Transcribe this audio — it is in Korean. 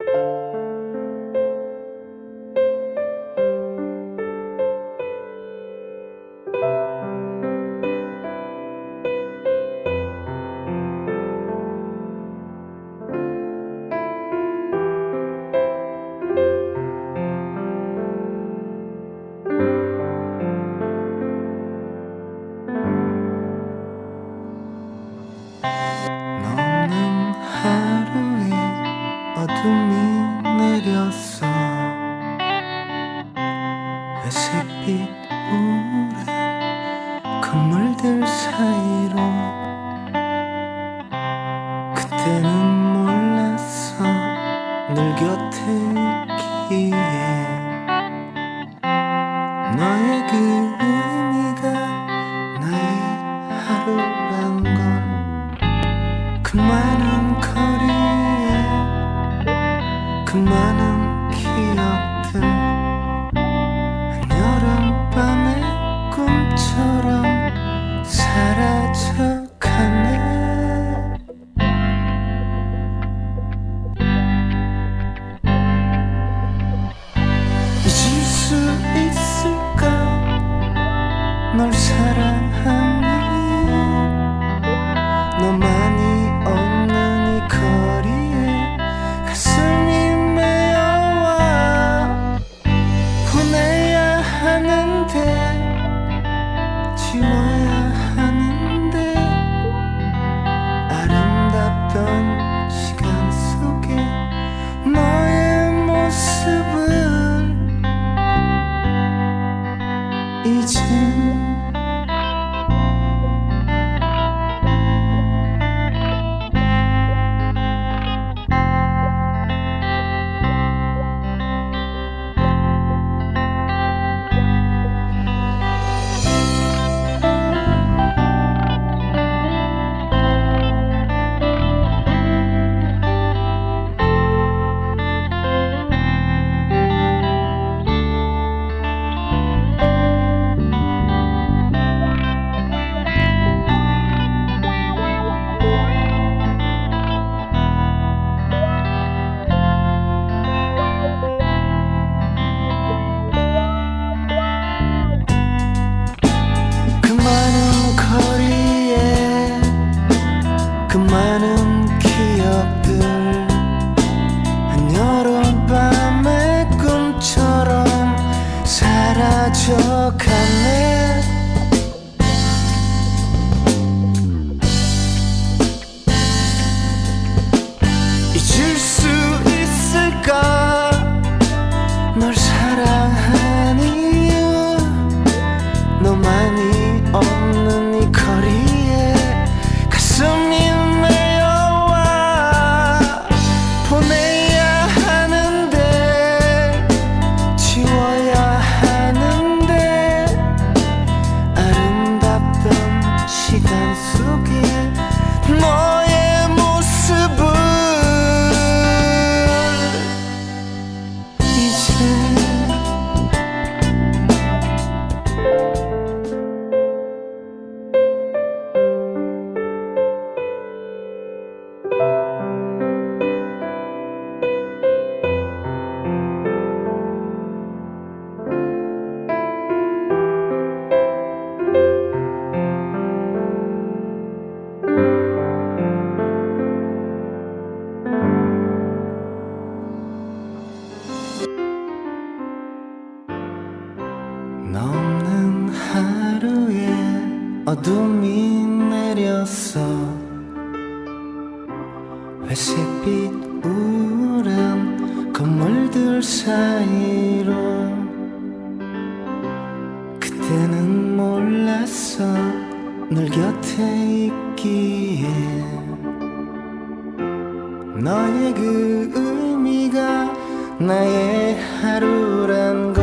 you. 그때는 몰랐어. 늘 곁에 있기에. 너의 그 의미가 나의 하루란 걸 그만한 지워야 하는데 아름답던 시간 속에 너의 모습은 이젠 ทุกคำ 회색빛 우울한 건물들 사이로 그때는 몰랐어 널 곁에 있기에 너의 그 의미가 나의 하루란 걸